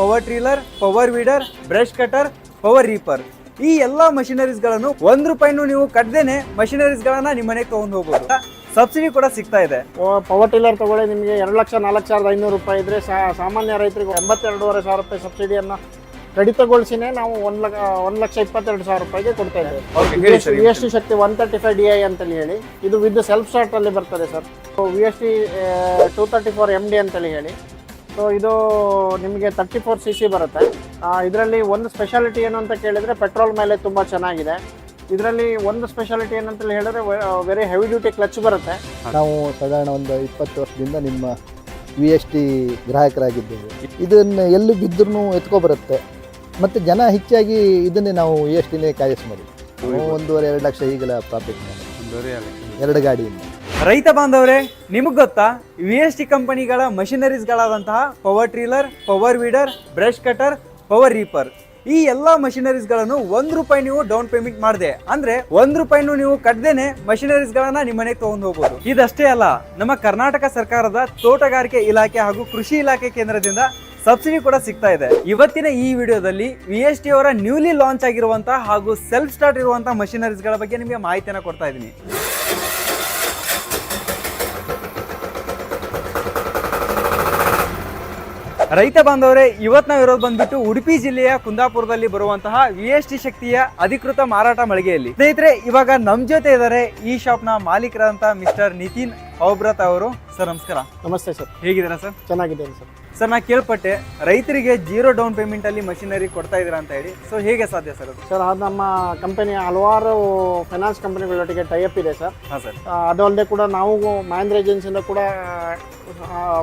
Power tiller power weeder brush cutter power reaper. ಈ ಎಲ್ಲಾ ಮಷಿನರೀಸ್ಗಳನ್ನು ಒಂದ್ ರೂಪಾಯಿನೂ ನೀವು ಕಟ್ಟದೇನೆ ಮಷಿನರೀಸ್ಗಳನ್ನ ನಿಮ್ಮ ಮನೆಗೆ ತಗೊಂಡು ಹೋಗ್ಬೋದು. ಸಬ್ಸಿಡಿ ಕೂಡ ಸಿಗ್ತಾ ಇದೆ. ಪವರ್ ಟಿಲ್ಲರ್ ತಗೊಳ್ಳಿ ನಿಮಗೆ ಎರಡು ಲಕ್ಷ ನಾಲ್ಕು ಸಾವಿರದ ಐನೂರು ರೂಪಾಯಿ ಇದ್ರೆ ಸಾ- ಸಾಮಾನ್ಯ ರೈತರಿಗೆ ಎಂಬತ್ತೆರಡೂವರೆ ಸಾವಿರ ರೂಪಾಯಿ ಸಬ್ಸಿಡಿಯನ್ನು ಕಡಿತಗೊಳಿಸಿನೇ ನಾವು ಒಂದು ಲಕ್ಷ ಒಂದು ಲಕ್ಷ ಇಪ್ಪತ್ತೆರಡು ಸಾವಿರ ರೂಪಾಯಿಗೆ ಕೊಡ್ತಾ Okay, ಇದ್ದೇವೆ ಹೇಳಿ sir, V S T Shakti one thirty five D I ಅಂತೇಳಿ ಹೇಳಿ. ಇದು ವಿತ್ ಸೆಲ್ಫ್ ಸ್ಟಾರ್ಟ್ ಅಲ್ಲಿ ಬರ್ತದೆ sir. V S T two thirty four M D ಅಂತೇಳಿ ಹೇಳಿ. ಸೊ ಇದು ನಿಮಗೆ ತರ್ಟಿ ಫೋರ್ ಸಿ ಸಿ ಬರುತ್ತೆ ಇದರಲ್ಲಿ ಒಂದು ಸ್ಪೆಷಾಲಿಟಿ ಏನು ಅಂತ ಕೇಳಿದರೆ ಪೆಟ್ರೋಲ್ ಮೇಲೆ ತುಂಬ ಚೆನ್ನಾಗಿದೆ. ಇದರಲ್ಲಿ ಒಂದು ಸ್ಪೆಷಾಲಿಟಿ ಏನಂತ ಹೇಳಿದ್ರೆ ವೆರಿ ಹೆವಿ ಡ್ಯೂಟಿ ಕ್ಲಚ್ ಬರುತ್ತೆ. ನಾವು ಸಾಧಾರಣ ಒಂದು ಇಪ್ಪತ್ತು ವರ್ಷದಿಂದ ನಿಮ್ಮ ವಿ ಎಸ್ ಟಿ ಗ್ರಾಹಕರಾಗಿದ್ದೇವೆ. ಇದನ್ನು ಎಲ್ಲಿ ಬಿದ್ದರೂ ಎತ್ಕೊಬರುತ್ತೆ. ಮತ್ತು ಜನ ಹೆಚ್ಚಾಗಿ ಇದನ್ನೇ ನಾವು ವಿ ಎಸ್ ಟಿನೇ ಕಾಯಿಸ್ಬೋದು ಮಾಡಿ. ಒಂದೂವರೆ ಎರಡು ಲಕ್ಷ ಈಗಲ ಪ್ರಾಫಿಟ್ ಮಾಡಿ. ಎರಡು ಗಾಡಿಯಿಂದ. ರೈತ ಬಾಂಧವರೇ, ನಿಮಗೆ ಗೊತ್ತಾ? ವಿ ಎಸ್ ಟಿ ಕಂಪನಿಗಳ ಮಷಿನರೀಸ್ಗಳಾದಂತಹ power tiller power weeder, brush cutter, power reaper. ಈ ಎಲ್ಲಾ ಮಷಿನರೀಸ್ಗಳನ್ನು ಒಂದು ರೂಪಾಯಿ ನೀವು ಡೌನ್ ಪೇಮೆಂಟ್ ಮಾಡಿದೆ. ಅಂದ್ರೆ ಒಂದು ರೂಪಾಯಿನೂ ನೀವು ಕಟ್ಟದೇನೆ ಮಷಿನರೀಸ್ಗಳನ್ನ ನಿಮ್ಮ ಮನೆಗೆ ತಗೊಂಡು ಹೋಗ್ಬೋದು. ಇದಷ್ಟೇ ಅಲ್ಲ, ನಮ್ಮ ಕರ್ನಾಟಕ ಸರ್ಕಾರದ ತೋಟಗಾರಿಕೆ ಇಲಾಖೆ ಹಾಗೂ ಕೃಷಿ ಇಲಾಖೆ ಕೇಂದ್ರದಿಂದ ಸಬ್ಸಿಡಿ ಕೂಡ ಸಿಗ್ತಾ ಇದೆ. ಇವತ್ತಿನ ಈ ವಿಡಿಯೋದಲ್ಲಿ ವಿ ಎಸ್ ಟಿ ಅವರ ನ್ಯೂಲಿ ಲಾಂಚ್ ಆಗಿರುವಂತಹ ಹಾಗೂ ಸೆಲ್ಫ್ ಸ್ಟಾರ್ಟ್ ಇರುವಂತಹ ಮಷಿನರೀಸ್ಗಳ ಬಗ್ಗೆ ನಿಮಗೆ ಮಾಹಿತಿಯನ್ನು ಕೊಡ್ತಾ ಇದ್ದೀನಿ. ರೈತ ಬಾಂಧವರೇ ಇವತ್ತು ನಾವು ಇರೋದು ಬಂದ್ಬಿಟ್ಟು ಉಡುಪಿ ಜಿಲ್ಲೆಯ ಕುಂದಾಪುರದಲ್ಲಿ ಬರುವಂತಹ ವಿ ಎಸ್ ಟಿ ಶಕ್ತಿಯ ಅಧಿಕೃತ ಮಾರಾಟ ಮಳಿಗೆಯಲ್ಲಿ. ಸ್ನೇಹಿತರೆ ಇವಾಗ ನಮ್ ಜೊತೆ ಇದ್ದಾರೆ ಈ ಶಾಪ್ನ ಮಾಲೀಕರಾದಂತಹ ಮಿಸ್ಟರ್ ನಿತಿನ್ ಔಬ್ರತ್ ಅವರು. ಸರ್ ನಮಸ್ಕಾರ. ನಮಸ್ತೆ ಸರ್. ಹೇಗಿದ್ದೀರಾ ಸರ್? ಚೆನ್ನಾಗಿದ್ದೇನೆ ಸರ್. ಸರ್ ನಾ ಕೇಳ್ಪಟ್ಟೆ ರೈತರಿಗೆ ಜೀರೋ ಡೌನ್ ಪೇಮೆಂಟ್ ಅಲ್ಲಿ ಮಷಿನರಿ ಕೊಡ್ತಾ ಇದೀರಾ ಅಂತ ಹೇಳಿ. ಸೊ ಹೇಗೆ ಸಾಧ್ಯ ಸರ್ ಅದು? ಸರ್ ಅದು ನಮ್ಮ ಕಂಪನಿ ಹಲವಾರು ಫೈನಾನ್ಸ್ ಕಂಪನಿಗಳೊಟ್ಟಿಗೆ ಟೈಅಪ್ ಇದೆ ಸರ್ ಹಾ ಸರ್ ಅದಲ್ಲದೆ ಕೂಡ ನಾವು ಮಹೇಂದ್ರ ಏಜೆನ್ಸಿಯಿಂದ ಕೂಡ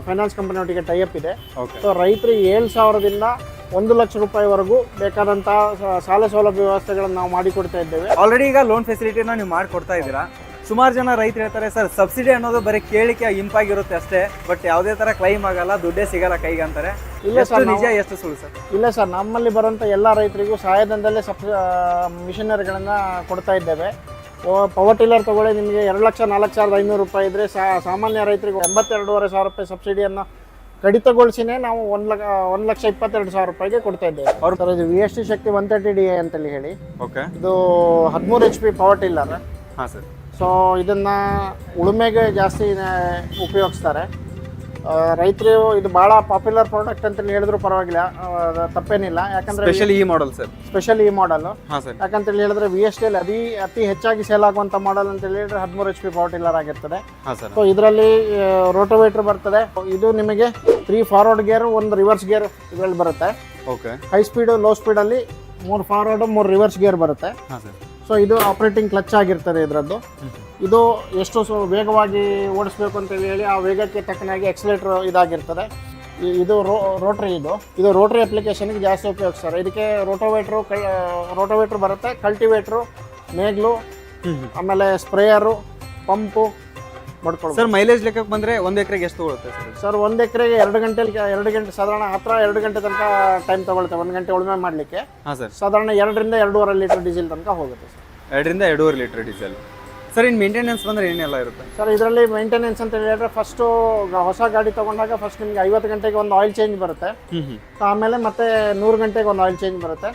ಫೈನಾನ್ಸ್ ಕಂಪನಿಯೊಟ್ಟಿಗೆ ಟೈಅಪ್ ಇದೆ. ಓಕೆ ಸೊ ರೈತರಿಗೆ ಏಳು ಸಾವಿರದಿಂದ ಒಂದು ಲಕ್ಷ ರೂಪಾಯಿವರೆಗೂ ಬೇಕಾದಂತಹ ಸಾಲ ಸೌಲಭ್ಯ ವ್ಯವಸ್ಥೆಗಳನ್ನು ನಾವು ಮಾಡಿಕೊಡ್ತಾ ಇದ್ದೇವೆ. ಆಲ್ರೆಡಿ ಈಗ ಲೋನ್ ಫೆಸಿಲಿಟಿನ ನೀವು ಮಾಡಿಕೊಡ್ತಾ ಇದ್ದೀರಾ? ಸುಮಾರು ಜನ ರೈತರು ಹೇಳ್ತಾರೆ ಸರ್ ಸಬ್ಸಿಡಿ ಅನ್ನೋದು ಬರೀ ಕೇಳಿಕೆ ಇಂಪಾಗಿರುತ್ತೆ ಅಷ್ಟೇ ಬಟ್ ಯಾವುದೇ ತರ ಕ್ಲೈಮ್ ಆಗಲ್ಲ ದುಡ್ಡೇ ಸಿಗಲ್ಲ ಕೈಗೆ ಅಂತಾರೆ. ಇಲ್ಲ ಸರ್ ನಿಜ ಎಷ್ಟು ಸುಳ್ಳು ಸರ್? ಇಲ್ಲ ಸರ್ ನಮ್ಮಲ್ಲಿ ಬರುವಂತ ಎಲ್ಲ ರೈತರಿಗೂ ಸಹಾಯಧನದಲ್ಲೇ ಸಬ್ಸಿ ಮಿಷನರಿಗಳನ್ನು ಕೊಡ್ತಾ ಇದ್ದೇವೆ. ಪವರ್ ಟಿಲ್ಲರ್ ತಗೊಳ್ಳಿ ನಿಮಗೆ ಎರಡು ಲಕ್ಷ ನಾಲ್ಕು ಸಾವಿರದ ಐನೂರು ರೂಪಾಯಿ ಇದ್ರೆ ಸಾ- ಸಾಮಾನ್ಯ ರೈತರಿಗೆ ಎಂಬತ್ತೆರಡೂವರೆ ಸಾವಿರ ರೂಪಾಯಿ ಸಬ್ಸಿಡಿಯನ್ನು ಕಡಿತಗೊಳಿಸಿನೇ ನಾವು ಒಂದು ಲಕ್ಷ ಒಂದು ಲಕ್ಷ ಇಪ್ಪತ್ತೆರಡು ಸಾವಿರ ರೂಪಾಯಿಗೆ ಕೊಡ್ತಾ ಇದ್ದೇವೆ. ಅವ್ರು- ತರ ಇದು V S T Shakti one thirty D A ಅಂತೇಳಿ ಹೇಳಿ. ಓಕೆ ಇದು ಹದಿಮೂರು ಎಚ್ ಪಿ ಪವರ್ ಟಿಲ್ಲರ್ ಹಾಂ ಸರ್. ಸೊ ಇದನ್ನು ಉಳುಮೆಗೆ ಜಾಸ್ತಿ ಉಪಯೋಗಿಸ್ತಾರೆ. ರೈತರು ಇದು ಭಾಳ ಪಾಪ್ಯುಲರ್ ಪ್ರಾಡಕ್ಟ್ ಅಂತ ಹೇಳಿದ್ರು ಪರವಾಗಿಲ್ಲ. ತಪ್ಪೇನಿಲ್ಲ. ಯಾಕಂದ್ರೆ ಸ್ಪೆಷಲಿ ಈ ಮಾಡೆಲ್ ಸರ್. ಸ್ಪೆಷಲ್ ಈ ಮಾಡಲ್ ಹಾಂ ಸರ್. ಯಾಕಂತೇಳಿ ಹೇಳಿದ್ರೆ ವಿ ಎಸ್ ಟಿಯಲ್ಲಿ ಅತಿ ಅತಿ ಹೆಚ್ಚಾಗಿ ಸೇಲ್ ಆಗುವಂಥ ಮಾಡಲ್ ಅಂತ ಹೇಳಿದ್ರೆ ಹದಿಮೂರು ಎಚ್ ಪಿ ಪವರ್ ಟಿಲ್ಲರ್ ಆಗಿರ್ತದೆ. ಸೊ ಇದರಲ್ಲಿ ರೋಟೋವೇಟರ್ ಬರ್ತದೆ. ಇದು ನಿಮಗೆ ತ್ರೀ ಫಾರ್ವರ್ಡ್ ಗೇರ್ ಒಂದು ರಿವರ್ಸ್ ಗೇರ್ ಇದರಲ್ಲಿ ಬರುತ್ತೆ. ಓಕೆ ಹೈ ಸ್ಪೀಡು ಲೋ ಸ್ಪೀಡಲ್ಲಿ ಮೂರು ಫಾರ್ವರ್ಡ್ ಮೂರು ರಿವರ್ಸ್ ಗೇರ್ ಬರುತ್ತೆ. ಹಾಂ ಸರ್. ಸೊ ಇದು ಆಪರೇಟಿಂಗ್ ಕ್ಲಚ್ ಆಗಿರ್ತದೆ ಇದರದ್ದು. ಇದು ಎಷ್ಟು ಸೊ ವೇಗವಾಗಿ ಓಡಿಸ್ಬೇಕು ಅಂತ ಹೇಳಿ ಆ ವೇಗಕ್ಕೆ ತಕ್ಕನಾಗಿ ಎಕ್ಸಲೇಟರ್ ಇದಾಗಿರ್ತದೆ. ಇದು ರೋ ರೋಟ್ರಿ ಇದು. ಇದು ರೋಟ್ರಿ ಅಪ್ಲಿಕೇಶನ್ಗೆ ಜಾಸ್ತಿ ಉಪಯೋಗಿಸ್ತಾರೆ. ಇದಕ್ಕೆ ರೋಟೋವೇಟ್ರು ಕೈ ರೋಟೋವೇಟ್ರು ಬರುತ್ತೆ ಕಲ್ಟಿವೇಟ್ರು ನೇಗ್ಲು ಆಮೇಲೆ ಸ್ಪ್ರೇಯರು ಪಂಪು ಮಾಡ್ಕೊಳ್ಬೋದು. ಸರ್ ಮೈಲೇಜ್ ಲೆಕ್ಕಕ್ಕೆ ಬಂದರೆ ಒಂದು ಎಕರೆಗೆ ಎಷ್ಟು ತಗೊಳುತ್ತೆ ಸರ್? ಸರ್ ಒಂದು ಎಕರೆಗೆ ಎರಡು ಗಂಟೆಲಿ ಎರಡು ಗಂಟೆ ಸಾಧಾರಣ ಹತ್ರ ಎರಡು ಗಂಟೆ ತನಕ ಟೈಮ್ ತಗೊಳುತ್ತೆ ಒಂದು ಗಂಟೆ ಉಳುಮೆ ಮಾಡಲಿಕ್ಕೆ. ಹಾಂ ಸರ್. ಸಾಧಾರಣ ಎರಡರಿಂದ ಎರಡೂವರೆ ಲೀಟರ್ ಡೀಸೆಲ್ ತನಕ ಹೋಗುತ್ತೆ ಸರ್. ಎರಡರಿಂದ ಎರಡೂವರೆ ಲೀಟರ್ ಡೀಸೆಲ್ ಸರ್ ಇನ್ನು ಮೇಂಟೆನೆನ್ಸ್ ಬಂದರೆ ಏನೆಲ್ಲ ಇರುತ್ತೆ? ಸರ್ ಇದರಲ್ಲಿ ಮೇಂಟೆನೆನ್ಸ್ ಅಂತ ಹೇಳಿದ್ರೆ ಫಸ್ಟು ಹೊಸ ಗಾಡಿ ತಗೊಂಡಾಗ ಫಸ್ಟ್ ನಿಮಗೆ ಐವತ್ತು ಗಂಟೆಗೆ ಒಂದು ಆಯಿಲ್ ಚೇಂಜ್ ಬರುತ್ತೆ. ಆಮೇಲೆ ಮತ್ತೆ ನೂರು ಗಂಟೆಗೆ ಒಂದು ಆಯಿಲ್ ಚೇಂಜ್ ಬರುತ್ತೆ.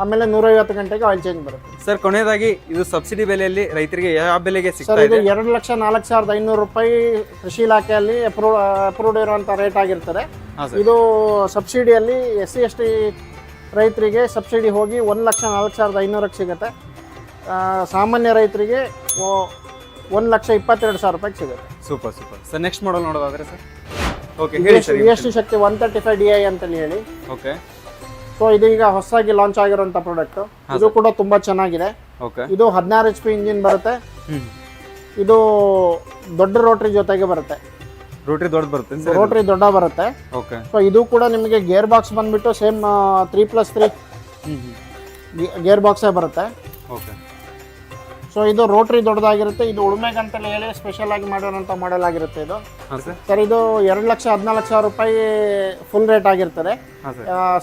ಆಮೇಲೆ ನೂರೈವತ್ತು ಗಂಟೆಗೆ ಆಯಿಲ್ ಚೇಂಜ್ ಬರುತ್ತೆ. ಸರ್ ಕೊನೆಯದಾಗಿ ಇದು ಸಬ್ಸಿಡಿ ಬೆಲೆಯಲ್ಲಿ ರೈತರಿಗೆ ಯಾವ ಬೆಲೆಗೆ ಸರ್ ಸಿಗ್ತಾ ಇದು ಇದೆ? ಎರಡು ಲಕ್ಷ ನಾಲ್ಕು ಸಾವಿರದ ಐನೂರು ರೂಪಾಯಿ ಕೃಷಿ ಇಲಾಖೆಯಲ್ಲಿ ಅಪ್ರೂವ್ ಅಪ್ರೂವ್ಡ್ ಇರುವಂಥ ರೇಟ್ ಆಗಿರ್ತದೆ. ಹಾಂ ಸರ್. ಇದು ಸಬ್ಸಿಡಿಯಲ್ಲಿ ಎಸ್ ಸಿ ಎಸ್ ಟಿ ರೈತರಿಗೆ ಸಬ್ಸಿಡಿ ಹೋಗಿ ಒಂದು ಲಕ್ಷ ನಾಲ್ಕು ಸಾವಿರದ ಐನೂರಕ್ಕೆ ಸಿಗುತ್ತೆ. ಆ, ಸಾಮಾನ್ಯ ರೈತರಿಗೆ ಒಂದು ಲಕ್ಷ ಇಪ್ಪತ್ತೆರಡು ಸಾವಿರ ರೂಪಾಯಿ ಸಿಗುತ್ತೆ. Super super. Sir next model ನೋಡೋದಾದ್ರೆ ಸರ್? ಓಕೆ ಹೇಳಿ sir V S T Shakti one thirty five D I ಅಂತೇಳಿ ಹೇಳಿ. ಓಕೆ ಸೊ ಇದು ಈಗ ಹೊಸದಾಗಿ ಲಾಂಚ್ ಆಗಿರುವಂತ ಪ್ರಾಡಕ್ಟ್ ಇದು ಕೂಡ ತುಂಬಾ ಚೆನ್ನಾಗಿದೆ. ಓಕೆ ಇದು ಹದಿನಾರು ಎಚ್ ಪಿ ಇಂಜಿನ್ ಬರುತ್ತೆ. ಇದು ದೊಡ್ಡ ರೋಟ್ರಿ ಜೊತೆಗೆ ಬರುತ್ತೆ. ರೋಟ್ರಿ ದೊಡ್ಡ ಬರುತ್ತೆ ರೋಟ್ರಿ ದೊಡ್ಡ ಬರುತ್ತೆ. ಓಕೆ ಸೊ ಇದು ಕೂಡ ನಿಮಗೆ ಗೇರ್ ಬಾಕ್ಸ್ ಬಂದ್ಬಿಟ್ಟು same three plus three gear ಬಾಕ್ಸೇ ಬರುತ್ತೆ. ಓಕೆ ಸೊ ಇದು ರೋಟ್ರಿ ದೊಡ್ಡದಾಗಿರುತ್ತೆ. ಇದು ಉಳುಮೆಗಂತಲೇ ಹೇಳಿ ಸ್ಪೆಷಲ್ ಆಗಿ ಮಾಡಿರೋಂಥ ಮಾಡೆಲ್ ಆಗಿರುತ್ತೆ ಇದು. ಸರ್. ಇದು ಎರಡು ಲಕ್ಷ ಹದಿನಾಲ್ಕು ಸಾವಿರ ರೂಪಾಯಿ ಫುಲ್ ರೇಟ್ ಆಗಿರ್ತದೆ.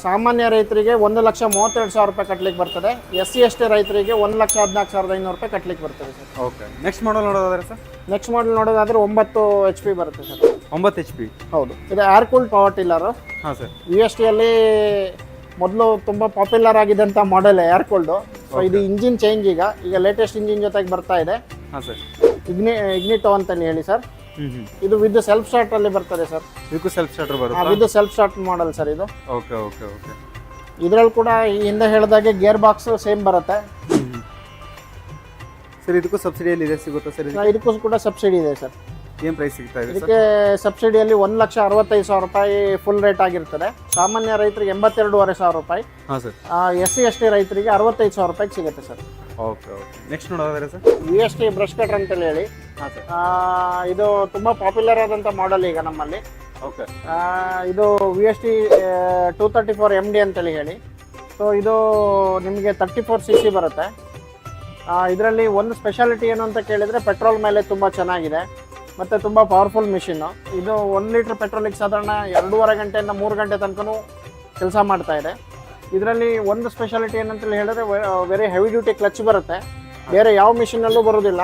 ಸಾಮಾನ್ಯ ರೈತರಿಗೆ ಒಂದು ಲಕ್ಷ ಮೂವತ್ತೆರಡು ಸಾವಿರ ರೂಪಾಯಿ ಕಟ್ಲಿಕ್ಕೆ ಬರ್ತದೆ. ಎಸ್ ಸಿ ಎಸ್ ಟಿ ರೈತರಿಗೆ ಒಂದು ಲಕ್ಷ ಹದಿನಾಲ್ಕು ಸಾವಿರದ ಐನೂರು ರೂಪಾಯಿ ಕಟ್ಲಿಕ್ಕೆ ಬರ್ತದೆ ಸರ್ ಓಕೆ ನೆಕ್ಸ್ಟ್ ಮಾಡಲ್ ನೋಡೋದಾದ್ರೆ ಸರ್ ನೆಕ್ಸ್ಟ್ ಮಾಡಲ್ ನೋಡೋದಾದ್ರೆ ಒಂಬತ್ತು ಎಚ್ ಪಿ ಬರುತ್ತೆ ಸರ್ ಒಂಬತ್ತು ಎಚ್ ಪಿ ಹೌದು. ಇದು ಏರ್ ಕೂಲ್ಡ್ ಪವರ್ ಟಿಲ್ಲರು ಹಾಂ ಸರ್ ಯು ಎಸ್ ಟಿಯಲ್ಲಿ ಮೊದಲು ತುಂಬ ಪಾಪ್ಯುಲರ್ ಆಗಿದ್ದಂಥ ಮಾಡೆಲ್ ಏರ್ ಕೋಲ್ಡ್ ಸೊ ಇದು ಇಂಜಿನ್ ಚೇಂಜ್ ಈಗ. ಈಗ ಲೇಟೆಸ್ಟ್ ಇಂಜಿನ್ ಜೊತೆಗೆ ಬರ್ತಾ ಇದೆ. ಹಾಂ ಸರ್ ಇಗ್ನಿ ಇಗ್ನಿಟೋ ಅಂತಲೇ ಹೇಳಿ ಸರ್ ಇದು ವಿತ್ ಸೆಲ್ಫ್ ಸ್ಟಾರ್ಟ್ ಅಲ್ಲಿ ಬರ್ತದೆ ಸರ್ ಇದಕ್ಕೂ ಸೆಲ್ಫ್ ಸ್ಟಾರ್ಟ್ ಬರುತ್ತಾ? With self start model sir ಇದು. ಓಕೆ ಓಕೆ ಓಕೆ ಇದ್ರಲ್ಲಿ ಕೂಡ ಈ ಹಿಂದೆ ಹೇಳಿದಾಗೆ ಗೇರ್ ಬಾಕ್ಸ್ ಸೇಮ್ ಬರುತ್ತೆ ಸರ್ ಇದಕ್ಕೂ ಸಬ್ಸಿಡಿಯಲ್ಲಿ ಇದೆ ಸಿಗುತ್ತಾ ಸರ್ ಇದಕ್ಕೂ? ಕೂಡ ಸಬ್ಸಿಡಿ ಇದೆ ಸರ್ ಏನು ಪ್ರೈಸ್ ಸಿಗ್ತಾ ಇದೆ ಇದಕ್ಕೆ ಸಬ್ಸಿಡಿಯಲ್ಲಿ ಒಂದು ಲಕ್ಷ ಅರವತ್ತೈದು ಸಾವಿರ ರೂಪಾಯಿ ಫುಲ್ ರೇಟ್ ಆಗಿರ್ತದೆ. ಸಾಮಾನ್ಯ ರೈತರಿಗೆ ಎಂಬತ್ತೆರಡೂವರೆ ಸಾವಿರ ರೂಪಾಯಿ. ಹಾಂ sir S C S T ರೈತರಿಗೆ ಅರವತ್ತೈದು ಸಾವಿರ ರೂಪಾಯಿ ಸಿಗುತ್ತೆ ಸರ್ ಓಕೆ ಓಕೆ ನೆಕ್ಸ್ಟ್ ನೋಡೋದಾದ್ರೆ sir V S T brush cutter ಅಂತ ಹೇಳಿ. ಹಾಂ ಸರ್ ಆ, ಇದು ತುಂಬ ಪಾಪ್ಯುಲರ್ ಆದಂಥ ಮಾಡೆಲ್ ಈಗ ನಮ್ಮಲ್ಲಿ. ಓಕೆ ಇದು V S T two thirty four M D ಅಂತೇಳಿ ಹೇಳಿ. ಸೊ ಇದು ನಿಮಗೆ ತರ್ಟಿ ಫೋರ್ ಸಿ ಸಿ ಬರುತ್ತೆ ಇದರಲ್ಲಿ ಒಂದು ಸ್ಪೆಷಾಲಿಟಿ ಏನು ಅಂತ ಕೇಳಿದರೆ ಪೆಟ್ರೋಲ್ ಮೇಲೆ ತುಂಬ ಚೆನ್ನಾಗಿದೆ. ಮತ್ತು ತುಂಬ ಪವರ್ಫುಲ್ ಮಿಷಿನ್ನು ಇದು ಒಂದು ಲೀಟ್ರ್ ಪೆಟ್ರೋಲಿಗೆ ಸಾಧಾರಣ ಎರಡೂವರೆ ಗಂಟೆಯಿಂದ ಮೂರು ಗಂಟೆ ತನಕನೂ ಕೆಲಸ ಮಾಡ್ತಾ ಇದೆ. ಇದರಲ್ಲಿ ಒಂದು ಸ್ಪೆಷಾಲಿಟಿ ಏನಂತೇಳಿ ಹೇಳಿದ್ರೆ ವೆರಿ ಹೆವಿ ಡ್ಯೂಟಿ ಕ್ಲಚ್ ಬರುತ್ತೆ. ಬೇರೆ ಯಾವ ಮಿಷಿನಲ್ಲೂ ಬರೋದಿಲ್ಲ.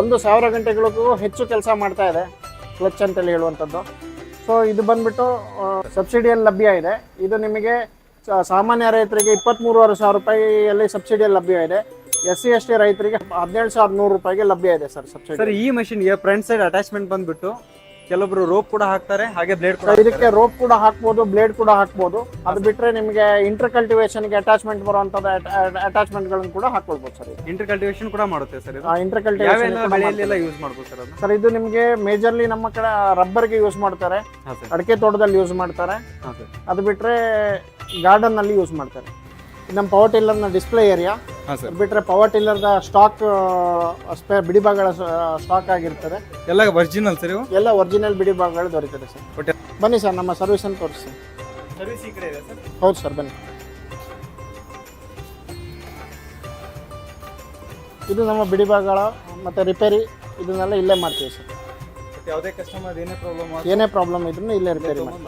ಒಂದು ಸಾವಿರ ಗಂಟೆಗಳಿಗೂ ಹೆಚ್ಚು ಕೆಲಸ ಮಾಡ್ತಾ ಇದೆ ಕ್ಲಚ್ ಅಂತೇಳಿ ಹೇಳುವಂಥದ್ದು. ಸೊ ಇದು ಬಂದ್ಬಿಟ್ಟು ಸಬ್ಸಿಡಿಯಲ್ಲಿ ಲಭ್ಯ ಇದೆ. ಇದು ನಿಮಗೆ ಸಾಮಾನ್ಯ ರೈತರಿಗೆ ಇಪ್ಪತ್ತ್ಮೂರುವರೆ ಸಾವಿರ ರೂಪಾಯಿಯಲ್ಲಿ ಸಬ್ಸಿಡಿಯಲ್ಲಿ ಲಭ್ಯ ಇದೆ. ಎಸ್ ಸಿ ಎಸ್ ಟಿ ರೈತರಿಗೆ ಹದಿನೇಳು ಸಾವಿರದ ನೂರು ರೂಪಾಯಿಗೆ ಲಭ್ಯ ಇದೆ ಸರ್ ಸಬ್ಸಿಡಿ. ಸರ್ ಈ ಮಷಿನ್ಗೆ ಫ್ರಂಟ್ ಸೈಡ್ ಅಟ್ಯಾಚ್ಮೆಂಟ್ ಬಂದ್ಬಿಟ್ಟು ಕೆಲವೊಬ್ರು ರೋಪ್ ಕೂಡ ಹಾಕ್ತಾರೆ ಹಾಗೆ ಬ್ಲೇಡ್ ಕೂಡ ಇದಕ್ಕೆ ರೋಪ್ ಕೂಡ ಹಾಕ್ಬೋದು ಬ್ಲೇಡ್ ಕೂಡ ಹಾಕ್ಬೋದು. ಅದು ಬಿಟ್ಟರೆ ನಿಮಗೆ ಇಂಟರ್ ಕಲ್ಟಿವೇಶನ್ಗೆ ಅಟ್ಯಾಚ್ಮೆಂಟ್ ಬರುವಂಥದ್ದು ಅಟ್ಯಾಚ್ಮೆಂಟ್ಗಳನ್ನು ಕೂಡ ಹಾಕ್ಕೊಳ್ಬೋದು ಸರ್ ಇದು. ಇಂಟರ್ ಕಲ್ಟಿವೇಶನ್ ಕೂಡ ಮಾಡುತ್ತೆ ಸರ್ ಇದು. ಇಂಟರ್ ಕಲ್ಟಿವೇಶನ್ ಬೆಳೆಯಲ್ಲಿ ಬೆಳೆಯಲ್ಲೆಲ್ಲ ಯೂಸ್ ಮಾಡ್ಬೋದು ಸರ್ ಸರ್ ಇದು ನಿಮಗೆ ಮೇಜರ್ಲಿ ನಮ್ಮ ಕಡೆ ರಬ್ಬರ್ಗೆ ಯೂಸ್ ಮಾಡ್ತಾರೆ. ಹಾಂ ಸರ್. ಅಡಿಕೆ ತೋಟದಲ್ಲಿ ಯೂಸ್ ಮಾಡ್ತಾರೆ. ಹಾಂ ಸರ್. ಅದು ಬಿಟ್ಟರೆ ಗಾರ್ಡನ್ನಲ್ಲಿ ಯೂಸ್ ಮಾಡ್ತಾರೆ. ಇದು ನಮ್ಮ ಪವರ್ ಟಿಲ್ಲರ್ನ ಡಿಸ್ಪ್ಲೇ ಏರಿಯಾ ಸರ್. ಬಿಟ್ಟರೆ ಪವರ್ ಟಿಲ್ಲರ್ದ ಸ್ಟಾಕ್ ಸ್ಪೇ ಬಿಡಿ ಭಾಗಗಳ ಸ್ಟಾಕ್ ಆಗಿರ್ತದೆ. ಎಲ್ಲ ಒರಿಜಿನಲ್ ಸರ್ ಇವು? ಎಲ್ಲ ಒರಿಜಿನಲ್ ಬಿಡಿ ಭಾಗಗಳು ದೊರೀತದೆ ಸರ್. ಒಟ್ಟೆ ಬನ್ನಿ ಸರ್ ನಮ್ಮ ಸರ್ವಿಸನ್ನು ತೋರಿಸಿ ಸರ್ವಿಸ್ ಈ ಕಡೆ ಇದೆ ಸರ್? ಹೌದು ಸರ್ ಬನ್ನಿ. ಇದು ನಮ್ಮ ಬಿಡಿ ಭಾಗಗಳ ಮತ್ತು ರಿಪೇರಿ ಇದನ್ನೆಲ್ಲ ಇಲ್ಲೇ ಮಾಡ್ತೀವಿ ಸರ್. ಬಟ್ ಯಾವುದೇ ಕಸ್ಟಮರ್ ಏನೇ ಪ್ರಾಬ್ಲಮ್ ಏನೇ ಪ್ರಾಬ್ಲಮ್ ಇದ್ರೂ ಇಲ್ಲೇ ರಿಪೇರಿ ಮಾಡಿ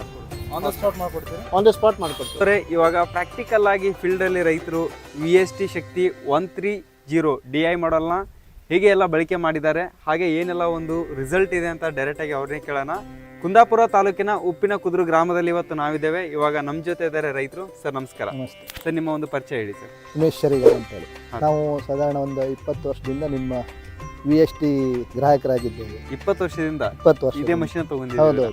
ಆನ್ ದ ಸ್ಪಾಟ್ ಮಾಡ್ಕೊಡ್ತೀರಿ? ಆನ್ ದಿ ಸ್ಪಾಟ್ ಮಾಡ್ಕೊಡ್ತಾರೆ ಸರ್ ಇವಾಗ ಪ್ರಾಕ್ಟಿಕಲ್ ಆಗಿ ಫೀಲ್ಡ್ ಅಲ್ಲಿ ರೈತರು V S T Shakti one three zero D I ಮಾಡಲ್ನ ಹೇಗೆ ಎಲ್ಲ ಬಳಕೆ ಮಾಡಿದ್ದಾರೆ. ಹಾಗೆ ಏನೆಲ್ಲ ಒಂದು ರಿಸಲ್ಟ್ ಇದೆ ಅಂತ ಡೈರೆಕ್ಟ್ ಆಗಿ ಅವ್ರನ್ನೇ ಕೇಳೋಣ. ಕುಂದಾಪುರ ತಾಲೂಕಿನ ಉಪ್ಪಿನ ಕುದುರು ಗ್ರಾಮದಲ್ಲಿ ಇವತ್ತು ನಾವಿದ್ದೇವೆ. ಇವಾಗ ನಮ್ಮ ಜೊತೆ ಇದ್ದಾರೆ ರೈತರು. ಸರ್ ನಮಸ್ಕಾರ. ನಮಸ್ತೆ. ಸರ್ ನಿಮ್ಮ ಒಂದು ಪರಿಚಯ ಹೇಳಿ ಸರ್. ಉಮೇಶ್ ಶರಿಗರ್ ಅಂತೇಳಿ. ನಾವು ಸಾಧಾರಣ ಒಂದು ಇಪ್ಪತ್ತು ವರ್ಷದಿಂದ ನಿಮ್ಮ ವಿ ಎಸ್ ಟಿ ಗ್ರಾಹಕರಾಗಿದ್ದೇವೆ. ಇಪ್ಪತ್ತು ವರ್ಷದಿಂದ ಇಪ್ಪತ್ತು ವರ್ಷ ಇದೇ ಮಷಿನ್ ತಗೊಂಡಿದ್ದೀವಿ ಹೌದು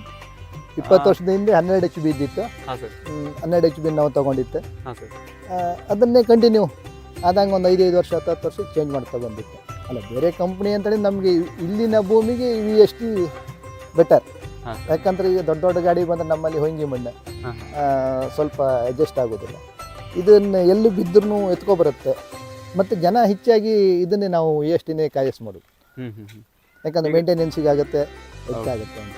ಇಪ್ಪತ್ತು ವರ್ಷದ ಹಿಂದೆ ಹನ್ನೆರಡು ಎಚ್ ಬಿ ಇದ್ದಿತ್ತು ಹಾಂ ಸರ್. ಹ್ಮ್, ಹನ್ನೆರಡು ಎಚ್ ಬಿ ನಾವು ತೊಗೊಂಡಿತ್ತು. ಹಾಂ ಸರ್. ಅದನ್ನೇ ಕಂಟಿನ್ಯೂ ಆದಂಗೆ ಒಂದು ಐದೈದು ವರ್ಷ ಹತ್ತು ಹತ್ತು ವರ್ಷ ಚೇಂಜ್ ಮಾಡ್ತಾ ಬಂದಿತ್ತು. ಅಲ್ಲ ಬೇರೆ ಕಂಪ್ನಿ ಅಂತೇಳಿ ನಮಗೆ ಇಲ್ಲಿನ ಭೂಮಿಗೆ ವಿ ಎಸ್ ಟಿ ಬೆಟರ್ ಯಾಕಂದ್ರೆ ಈಗ ದೊಡ್ಡ ದೊಡ್ಡ ಗಾಡಿ ಬಂದರೆ ನಮ್ಮಲ್ಲಿ ಹೊಂಗಿ ಮಣ್ಣು. ಸ್ವಲ್ಪ ಅಡ್ಜಸ್ಟ್ ಆಗೋದಿಲ್ಲ. ಇದನ್ನು ಎಲ್ಲೂ ಬಿದ್ದರೂ ಎತ್ಕೊಬರುತ್ತೆ. ಮತ್ತು ಜನ ಹೆಚ್ಚಾಗಿ ಇದನ್ನೇ ನಾವು ವಿ ಎಸ್ ಟಿನೇ ಕಾಯಸ್ ಮಾಡೋದು. ಯಾಕಂದ್ರೆ ಮೇಂಟೆನೆನ್ಸಿಗೆ ಆಗುತ್ತೆ ಹೆಚ್ಚಾಗುತ್ತೆ ಅಂತ.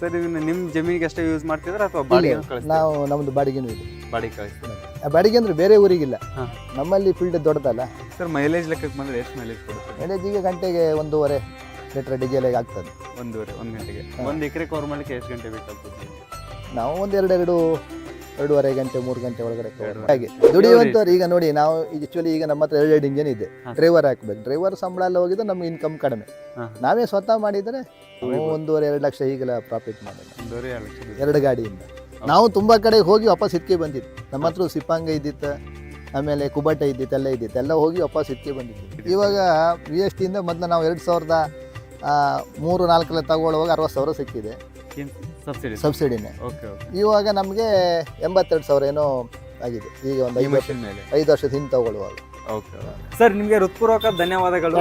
ಸರ್ ಇದನ್ನ ನಿಮ್ಮ ಜಮೀನಿಗೆ ಅಷ್ಟೇ ಯೂಸ್ ಮಾಡ್ತಿದ್ರೆ ಅಥವಾ ಬಾಡಿಗೆ ಕಳಿಸ್ತೀರಾ? ನಾವು ನಮ್ಮದು ಬಾಡಿಗೆನೂ ಇದೆ. ಬಾಡಿಗೆ ಕಳಿಸ್ತೀರಾ? ಆ ಬಾಡಿಗೆ ಅಂದ್ರೆ ಬೇರೆ ಊರಿಗಿಲ್ಲ. ಹಾಂ. ನಮ್ಮಲ್ಲಿ ಫೀಲ್ಡ್ ದೊಡ್ಡದಲ್ಲ. ಸರ್ ಮೈಲೇಜ್ ಲೆಕ್ಕಕ್ಕೆ ಬಂದರೆ ಎಷ್ಟು ಮೈಲೇಜ್ ಕೊಡುತ್ತೆ? ಮೈಲೇಜ್ ಈಗ ಗಂಟೆಗೆ ಒಂದೂವರೆ ಲೀಟ್ರ್ ಡೀಸೆಲಿಗೆ ಆಗ್ತದೆ. ಒಂದೂವರೆ ಒಂದು ಗಂಟೆಗೆ. ಒಂದು ಎಕರೆ ಕವರ್ ಮಾಡಲಿಕ್ಕೆ ಎಷ್ಟು ಗಂಟೆ ಬೇಕಾಗ್ತದೆ? ನಾವು ಒಂದು ಎರಡೆರಡು ಎರಡೂವರೆ ಗಂಟೆ ಮೂರು ಗಂಟೆ ಒಳಗಡೆ. ಹಾಗೆ ದುಡಿಯುವಂತವ್ರು ಈಗ ನೋಡಿ ನಾವು ಆಕ್ಚುಲಿ ಈಗ ನಮ್ಮ ಹತ್ರ ಎರಡೆರಡು ಇಂಜನ್ ಇದೆ. ಡ್ರೈವರ್ ಹಾಕ್ಬೇಕು. ಡ್ರೈವರ್ ಸಂಬಳ ಎಲ್ಲ ಹೋಗಿದ್ರೆ ನಮ್ಗೆ ಇನ್ಕಮ್ ಕಡಿಮೆ. ನಾವೇ ಸ್ವತಃ ಮಾಡಿದರೆ. ಒಂದೂವರೆ ಎರಡು ಲಕ್ಷ ಈಗಲ ಪ್ರಾಫಿಟ್ ಮಾಡಿಲ್ಲ ಎರಡು. ಎರಡು ಗಾಡಿಯಿಂದ. ನಾವು ತುಂಬ ಕಡೆ ಹೋಗಿ ವಾಪಸ್ ಇದ್ಕೆ ಬಂದಿದ್ದು ನಮ್ಮ ಹತ್ರ ಸಿಪ್ಪಂಗ ಇದ್ದಿತ್ತು ಆಮೇಲೆ ಕುಬಟ ಇದ್ದಿತ್ತು ಎಲ್ಲ ಇದ್ದಿತ್ತು. ಎಲ್ಲ ಹೋಗಿ ವಾಪಸ್ ಇದ್ಕೆ ಬಂದಿದ್ದು ಇವಾಗ ವಿ ಎಸ್ ಟಿಯಿಂದ ಮೊದಲು ನಾವು ಎರಡು ಸಾವಿರದ ಮೂರು ನಾಲ್ಕಲ್ಲ ತಗೊಳ್ಳುವಾಗ ಅರವತ್ತು ಸಾವಿರ ಸಿಕ್ಕಿದೆ. ಸಬ್ಸಿಡಿ ಸಬ್ಸಿಡಿನೇ ಓಕೆ ಓಕೆ ಇವಾಗ ನಮಗೆ ಎಂಬತ್ತೆರಡು ಸಾವಿರ ಏನೋ ಆಗಿದೆ. ಈಗ ಒಂದು ಈ ಐದು ವರ್ಷ ಮಷಿನ್ ಮೇಲೆ? ಐದು ವರ್ಷದ ಹಿಂದೆ ತಗೊಳ್ಳುವಾಗ. ಓಕೆ ಸರ್ ನಿಮಗೆ ಹೃತ್ಪೂರ್ವಕ ಧನ್ಯವಾದಗಳು.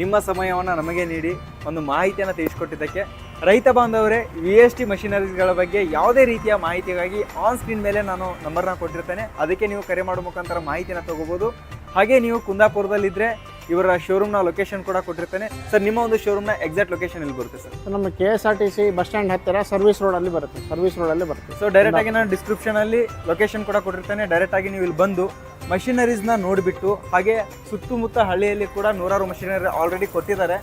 ನಿಮ್ಮ ಸಮಯವನ್ನು ನಮಗೆ ನೀಡಿ ಒಂದು ಮಾಹಿತಿಯನ್ನು ತಿಳಿಸ್ಕೊಟ್ಟಿದ್ದಕ್ಕೆ. ರೈತ ಬಾಂಧವರೇ ವಿ ಎಸ್ ಟಿ ಮಷಿನರಿಗಳ ಬಗ್ಗೆ ಯಾವುದೇ ರೀತಿಯ ಮಾಹಿತಿಗಾಗಿ ಆನ್ ಸ್ಕ್ರೀನ್ ಮೇಲೆ ನಾನು ನಂಬರ್ನ ಕೊಟ್ಟಿರ್ತೇನೆ. ಅದಕ್ಕೆ ನೀವು ಕರೆ ಮಾಡೋ ಮುಖಾಂತರ ಮಾಹಿತಿನ ತಗೋಬೋದು. ಹಾಗೆ ನೀವು ಕುಂದಾಪುರದಲ್ಲಿದ್ದರೆ ಇವರ ಶೋರೂಮ್ನ ಲೊಕೇಶನ್ ಕೂಡ ಕೊಟ್ಟಿರ್ತೇನೆ. ಸರ್ ನಿಮ್ಮ ಒಂದು ಶೋರೂಮ್ನ ಎಕ್ಸಾಕ್ಟ್ ಲೊಕೇಶನ್ ಇಲ್ಲಿ ಬರುತ್ತೆ ಸರ್ ನಮ್ಮ K S R T C bus stand ಹತ್ತಿರ ಸರ್ವಿಸ್ ರೋಡ್ ಅಲ್ಲಿ ಬರುತ್ತೆ. ಸರ್ವಿಸ್ ರೋಡ್ ಅಲ್ಲಿ ಬರುತ್ತೆ. ಸೊ ಡೈರೆಕ್ಟ್ ಆಗಿ ನಾನು ಡಿಸ್ಕ್ರಿಪ್ಷನ್ ಅಲ್ಲಿ ಲೊಕೇಶನ್ ಕೂಡ ಕೊಟ್ಟಿರ್ತೇನೆ. ಡೈರೆಕ್ಟ್ ಆಗಿ ನೀವು ಇಲ್ಲಿ ಬಂದು ಮಷಿನರೀಸ್ನ ನೋಡಿಬಿಟ್ಟು ಹಾಗೆ ಸುತ್ತಮುತ್ತ ಹಳ್ಳಿಯಲ್ಲಿ ಕೂಡ ನೂರಾರು ಮಷಿನರಿ ಆಲ್ರೆಡಿ ಕೊಟ್ಟಿದ್ದಾರೆ.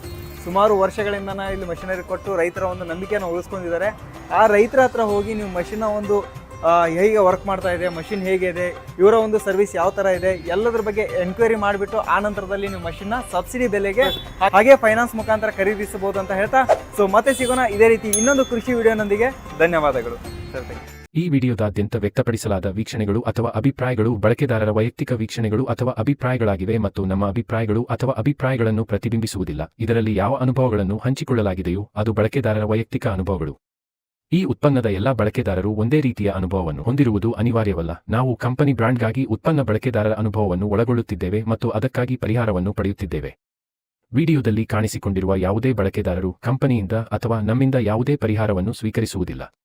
ಸುಮಾರು ವರ್ಷಗಳಿಂದ ಇಲ್ಲಿ ಮಷಿನರಿ ಕೊಟ್ಟು ರೈತರ ಒಂದು ನಂಬಿಕೆಯನ್ನು ಉಳಿಸ್ಕೊಂಡಿದ್ದಾರೆ. ಆ ರೈತರ ಹತ್ರ ಹೋಗಿ ನೀವು ಮಷಿನ ಒಂದು ಹೇಗೆ ವರ್ಕ್ ಮಾಡ್ತಾ ಇದೆ ಮಷಿನ್ ಹೇಗೆ ಇದೆ, ಇವರ ಒಂದು ಸರ್ವಿಸ್ ಯಾವ ಥರ ಇದೆ, ಎಲ್ಲದ್ರ ಬಗ್ಗೆ ಎನ್ಕ್ವೈರಿ ಮಾಡಿಬಿಟ್ಟು ಆ ನಂತರದಲ್ಲಿ ನೀವು ಮಷಿನ್ನ ಸಬ್ಸಿಡಿ ಬೆಲೆಗೆ ಹಾಗೆ ಫೈನಾನ್ಸ್ ಮುಖಾಂತರ ಖರೀದಿಸಬಹುದು ಅಂತ ಹೇಳ್ತಾ ಸೊ ಮತ್ತೆ ಸಿಗೋಣ ಇದೇ ರೀತಿ ಇನ್ನೊಂದು ಕೃಷಿ ವಿಡಿಯೋನೊಂದಿಗೆ. ಧನ್ಯವಾದಗಳು. ಈ ವಿಡಿಯೋದಾದ್ಯಂತ ವ್ಯಕ್ತಪಡಿಸಲಾದ ವೀಕ್ಷಣೆಗಳು ಅಥವಾ ಅಭಿಪ್ರಾಯಗಳು ಬಳಕೆದಾರರ ವೈಯಕ್ತಿಕ ವೀಕ್ಷಣೆಗಳು ಅಥವಾ ಅಭಿಪ್ರಾಯಗಳಾಗಿವೆ ಮತ್ತು ನಮ್ಮ ಅಭಿಪ್ರಾಯಗಳು ಅಥವಾ ಅಭಿಪ್ರಾಯಗಳನ್ನು ಪ್ರತಿಬಿಂಬಿಸುವುದಿಲ್ಲ. ಇದರಲ್ಲಿ ಯಾವ ಅನುಭವಗಳನ್ನು ಹಂಚಿಕೊಳ್ಳಲಾಗಿದೆಯೋ ಅದು ಬಳಕೆದಾರರ ವೈಯಕ್ತಿಕ ಅನುಭವಗಳು. ಈ ಉತ್ಪನ್ನದ ಎಲ್ಲಾ ಬಳಕೆದಾರರು ಒಂದೇ ರೀತಿಯ ಅನುಭವವನ್ನು ಹೊಂದಿರುವುದು ಅನಿವಾರ್ಯವಲ್ಲ. ನಾವು ಕಂಪನಿ ಬ್ರಾಂಡ್ಗಾಗಿ ಉತ್ಪನ್ನ ಬಳಕೆದಾರರ ಅನುಭವವನ್ನು ಒಳಗೊಳ್ಳುತ್ತಿದ್ದೇವೆ ಮತ್ತು ಅದಕ್ಕಾಗಿ ಪರಿಹಾರವನ್ನು ಪಡೆಯುತ್ತಿದ್ದೇವೆ. ವಿಡಿಯೋದಲ್ಲಿ ಕಾಣಿಸಿಕೊಂಡಿರುವ ಯಾವುದೇ ಬಳಕೆದಾರರು ಕಂಪನಿಯಿಂದ ಅಥವಾ ನಮ್ಮಿಂದ ಯಾವುದೇ ಪರಿಹಾರವನ್ನು ಸ್ವೀಕರಿಸುವುದಿಲ್ಲ.